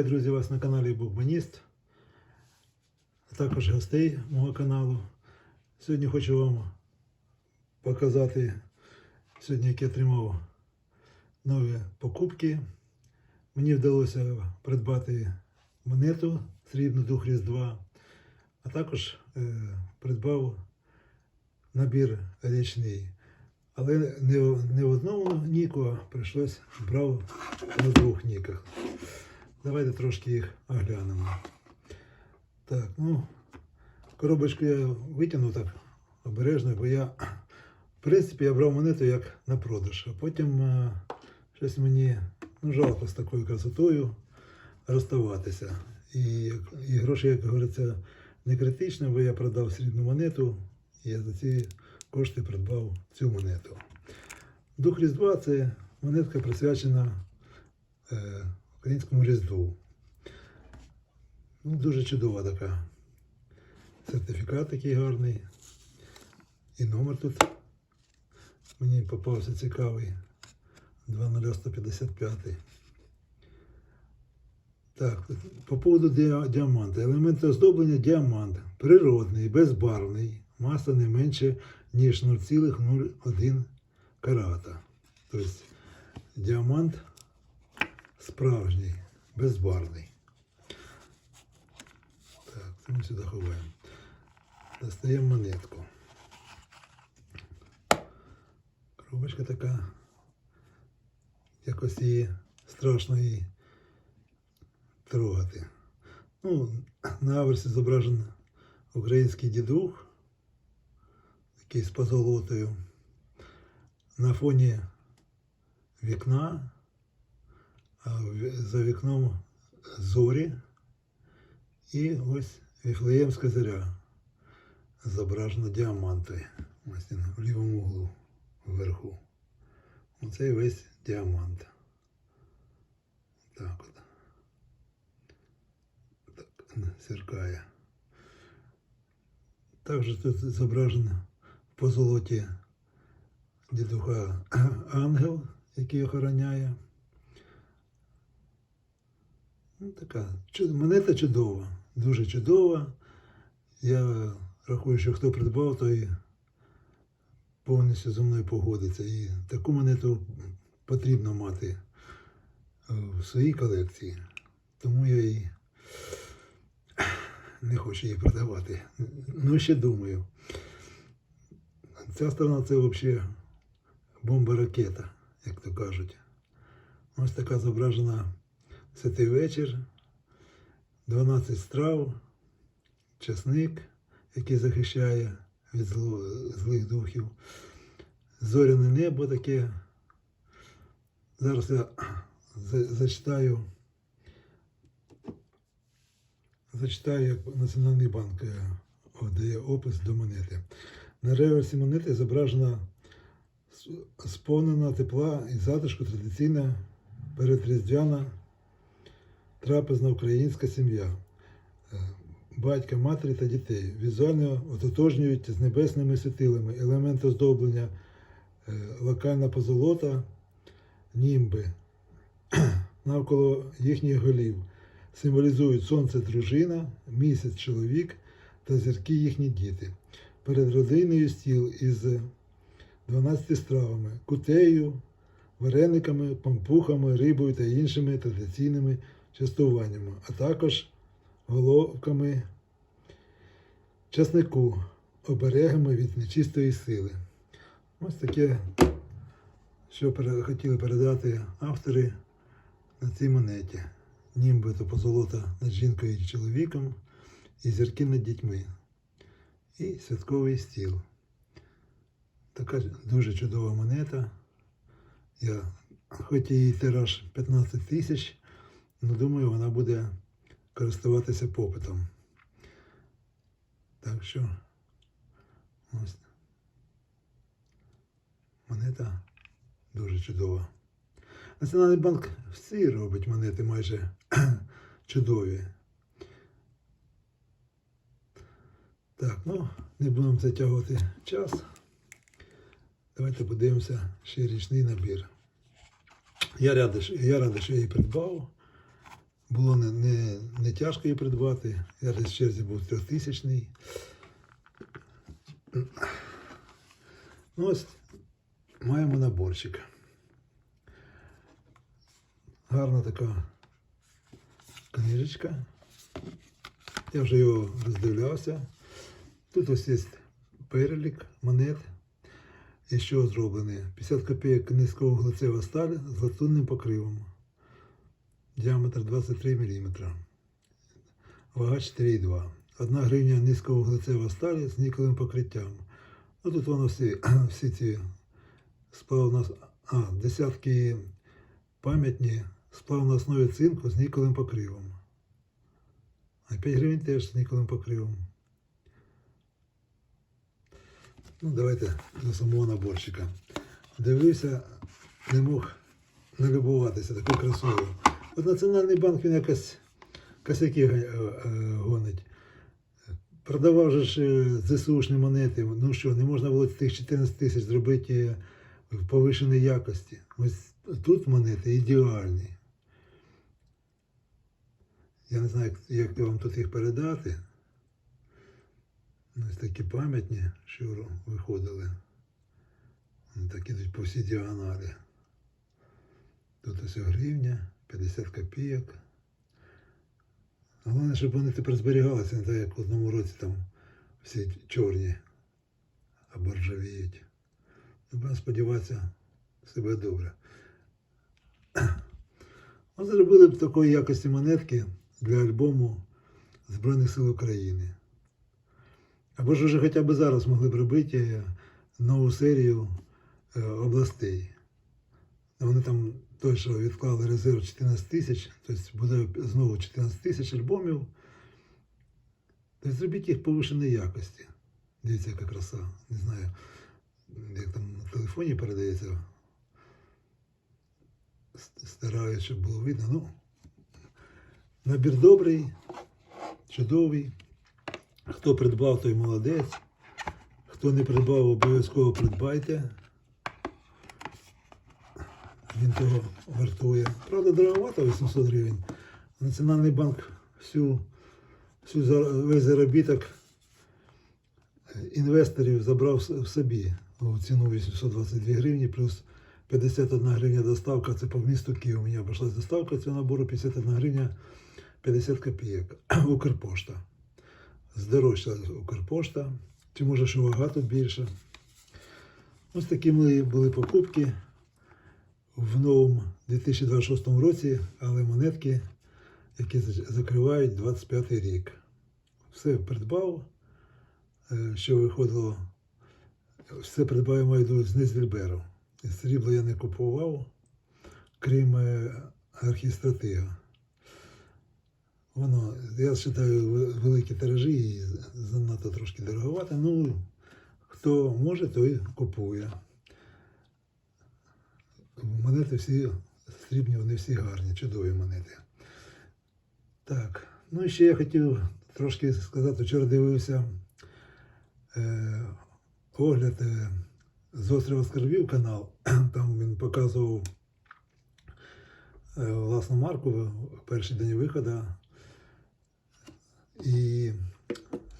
Вітаю, друзі, вас на каналі Букманіст, а також гостей мого каналу. Сьогодні хочу вам показати, сьогодні як я отримав нові покупки. Мені вдалося придбати монету срібну дух Різдва, а також е, придбав набір річний. Але не, не в одному ніку, а прийшлось брав на двох ніках. Давайте трошки їх оглянемо. Так, ну, коробочку я витягнув так обережно, бо я, в принципі, я брав монету як на продаж, а потім е, щось мені ну, жалко з такою красотою розставатися. І, і гроші, як говориться, не критичні, бо я продав срібну монету, і я за ці кошти придбав цю монету. Дух Різдва це монетка присвячена е, українському Різдву. Ну, дуже чудова така. Сертифікат такий гарний. І номер тут мені попався цікавий. 20155. Так, по поводу діа- діаманта. Елементи оздоблення діамант. Природний, безбарвний, маса не менше, ніж 0,01 карата. Тобто діамант справжній, безбарвний. Так, це ми сюди ховаємо. Достаємо монетку. Коробочка така. Якось її страшно її трогати. Ну, на аверсі зображений український дідух, який з позолотою. На фоні вікна, за вікном зорі. І ось Віфлеємська зоря. Зображена діамантою. Ось він в лівому углу вверху. Оце весь діамант. Так от. Так, сверкає. Також тут зображено в позолоті дідуха ангел, який охороняє. Ну, така монета чудова, дуже чудова. Я рахую, що хто придбав, той повністю зі мною погодиться. І таку монету потрібно мати е, в своїй колекції. Тому я і не хочу її продавати. Ну, ще думаю. Ця сторона це взагалі бомба-ракета, як то кажуть. Ось така зображена святий вечір, 12 страв, часник, який захищає від зло, злих духів, зоряне небо таке. Зараз я за- зачитаю, зачитаю, як Національний банк е, дає опис до монети. На реверсі монети зображена сповнена тепла і затишку традиційна передріздвяна трапезна українська сім'я. Е, Батька, матері та дітей. Візуально ототожнюють з небесними світилами, елементи оздоблення, е, локальна позолота, німби. Навколо їхніх голів. Символізують сонце дружина, місяць чоловік та зірки їхні діти. Перед родиною стіл із 12 стравами, кутею, варениками, пампухами, рибою та іншими традиційними частуваннями, а також головками часнику, оберегами від нечистої сили. Ось таке, що хотіли передати автори на цій монеті. Німби то позолота над жінкою і чоловіком, і зірки над дітьми, і святковий стіл. Така дуже чудова монета. Я, хоч її тираж 15 тисяч, але думаю, вона буде користуватися попитом. Так що ось монета дуже чудова. Національний банк всі робить монети майже чудові. Так, ну, не будемо затягувати час. Давайте подивимося ще річний набір. Я радий, я радий, що я її придбав. Було не, не, не тяжко її придбати. Я десь в черзі був трьохтисячний. Ну ось маємо наборчик. Гарна така книжечка. Я вже його роздивлявся. Тут ось є перелік монет. І що зроблений? 50 копійок низьковуглецева сталь з латунним покривом. Діаметр 23 мм. Вага 4,2. 1 гривня низьковуглецева сталь з нікелевим покриттям. Ну тут воно всі, всі ці сплав на а, десятки пам'ятні сплав на основі цинку з нікелевим покривом. А 5 гривень теж з нікелевим покривом. Ну, давайте до самого наборчика. Дивився, не мог не любуватися такою красою. От Національний банк він якось косяки е, е, гонить. Продавав же ж е, ЗСУшні монети. Ну що, не можна було тих 14 тисяч зробити в повишеній якості. Ось тут монети ідеальні. Я не знаю, як, вам тут їх передати. Ось такі пам'ятні, що виходили. Вони так ідуть по всій діагоналі. Тут ось гривня, 50 копійок. Головне, щоб вони тепер зберігалися, не так як в одному році там всі чорні або ржавіють. Ну, Будемо сподіватися, все буде добре. Ми зробили б такої якості монетки для альбому Збройних сил України. Або ж вже хоча б зараз могли б робити нову серію е, областей. Вони там той, що відклали резерв 14 тисяч, тобто буде знову 14 тисяч альбомів. Тобто зробіть їх повишеної якості. Дивіться, яка краса. Не знаю, як там на телефоні передається. Стараюсь, щоб було видно. Ну, набір добрий, чудовий. Хто придбав, той молодець. Хто не придбав, обов'язково придбайте. Він того вартує. Правда, дороговато 800 гривень. Національний банк всю, всю весь заробіток е, інвесторів забрав в собі у ціну 822 гривні, плюс 51 гривня доставка. Це по місту Київ. У мене обійшлась доставка цього набору 51 гривня 50 копійок. Укрпошта. Здорожча Укрпошта. Чи може, що вага тут більша. Ось такі мої були покупки в новому 2026 році, але монетки, які закривають 25 рік. Все придбав, е, що виходило, все придбав, маю йду з Низвільберу. Срібло я не купував, крім е, архістратига. Воно, я вважаю, великі тиражі і занадто трошки дороговато. Ну, хто може, той купує. Монети всі срібні, вони всі гарні, чудові монети. Так, ну і ще я хотів трошки сказати, вчора дивився е, огляд е, з острова Скарбів канал. Там він показував е, власну марку в перший день виходу. І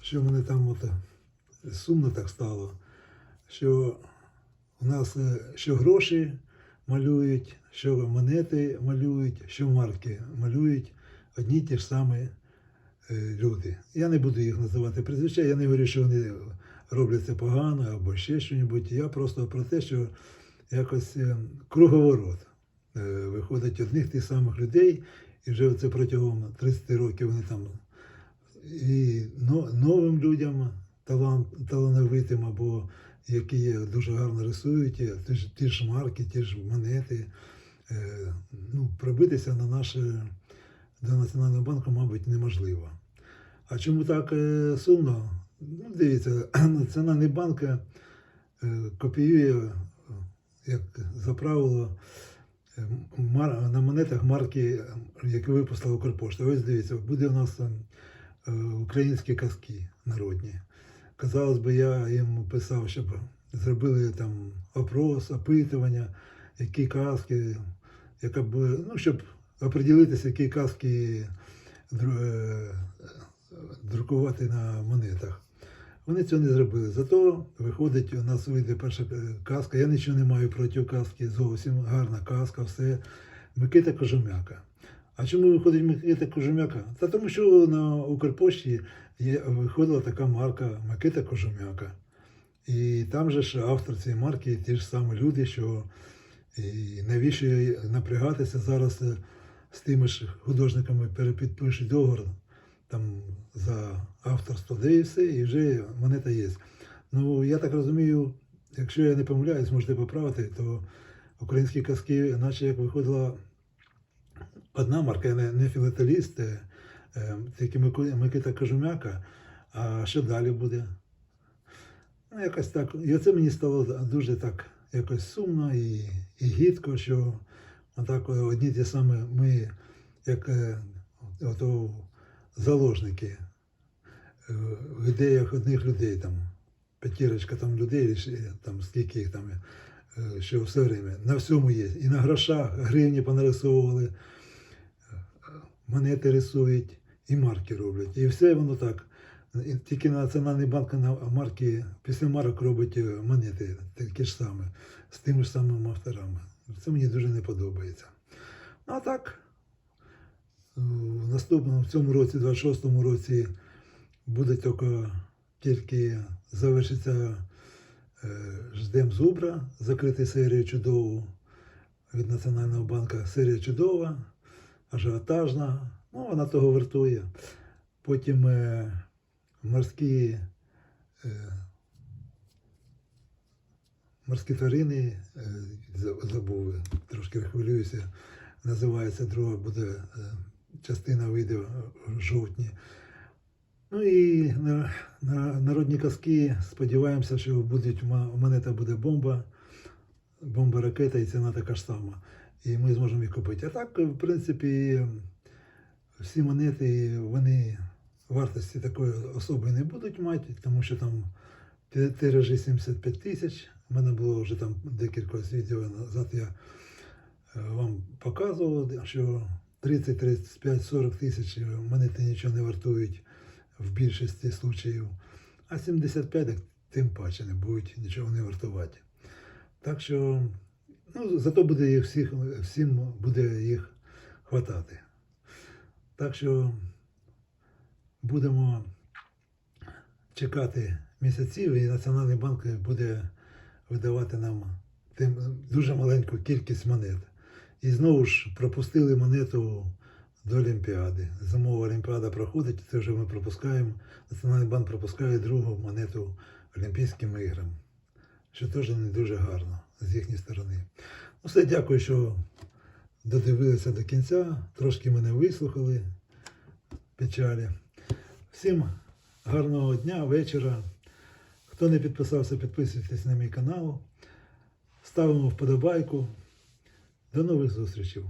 що мене там от, сумно так стало, що у нас е, що гроші малюють, що монети малюють, що марки малюють одні ті ж самі е, люди. Я не буду їх називати прізвища, я не говорю, що вони роблять це погано або ще щось. Я просто про те, що якось е, круговорот е, виходить одних тих самих людей, і вже це протягом 30 років вони там і новим людям талант, талановитим або які дуже гарно рисують, ті ж, ті ж марки, ті ж монети. Е, ну, пробитися на наше до Національного банку, мабуть, неможливо. А чому так е, сумно? Ну, дивіться, Національний банк е, копіює, е, як за правило, е, на монетах марки, які випустила Укрпошта. Ось дивіться, буде у нас е, е, українські казки народні. Казалось би, я їм писав, щоб зробили там опрос, опитування, які казки, яка б, ну, щоб оприділитися, які казки е, друкувати на монетах. Вони цього не зробили. Зато виходить, у нас вийде перша казка. Я нічого не маю проти казки, зовсім гарна казка, все. Микита Кожумяка. А чому виходить Микита Кожумяка? Та тому що на Укрпошті є, виходила така марка Микита Кожумяка. І там же ж автор цієї марки ті ж самі люди, що і навіщо напрягатися зараз е, з тими ж художниками перепідпишуть договор там за авторство, де і все, і вже монета є. Ну, я так розумію, якщо я не помиляюсь, можете поправити, то українські казки, наче як виходила одна марка, я не, філателіст, е, е, тільки Микита Кожумяка, а що далі буде? Ну, якось так. І оце мені стало дуже так якось сумно і, і гідко, що отак одні ті самі ми, як е, ото заложники в ідеях одних людей, там, п'ятірочка там людей, там скільки їх там, що все время, на всьому є. І на грошах гривні понарисовували, монети рисують, і марки роблять. І все воно так. Тільки Національний банк на марки після марок робить е, монети такі ж саме, з тими ж самими авторами. Це мені дуже не подобається. Ну, а так, в наступному, в цьому році, 26-му році, буде тільки, тільки завершиться е, Ждем Зубра, закрити серію чудову від Національного банку. Серія чудова, ажіотажна, ну, вона того вартує. Потім е, морські, е, морські тварини, е, забув, трошки хвилююся, називається друга буде е, частина вийде в жовтні. Ну і на, на народні казки сподіваємося, що будуть, ма- у мене та буде бомба, бомба ракета і ціна така ж сама. І ми зможемо їх купити. А так, в принципі, всі монети, вони вартості такої особи не будуть мати, тому що там ти- тиражі 75 тисяч. У мене було вже там декілька відео назад. Я е, вам показував, що 30, 35, 40 тисяч монети нічого не вартують в більшості случаїв. А 75 тим паче не будуть нічого не вартувати. Так що, ну, зато буде їх всіх, всім буде їх хватати. Так що будемо чекати місяців, і Національний банк буде видавати нам тим, дуже маленьку кількість монет. І знову ж пропустили монету до Олімпіади. Зимова Олімпіада проходить, це вже ми пропускаємо. Національний банк пропускає другу монету Олімпійським іграм, що теж не дуже гарно з їхньої сторони. Ну, все, дякую, що додивилися до кінця, трошки мене вислухали печалі. Всім гарного дня, вечора. Хто не підписався, підписуйтесь на мій канал. Ставимо вподобайку. До нових зустрічей.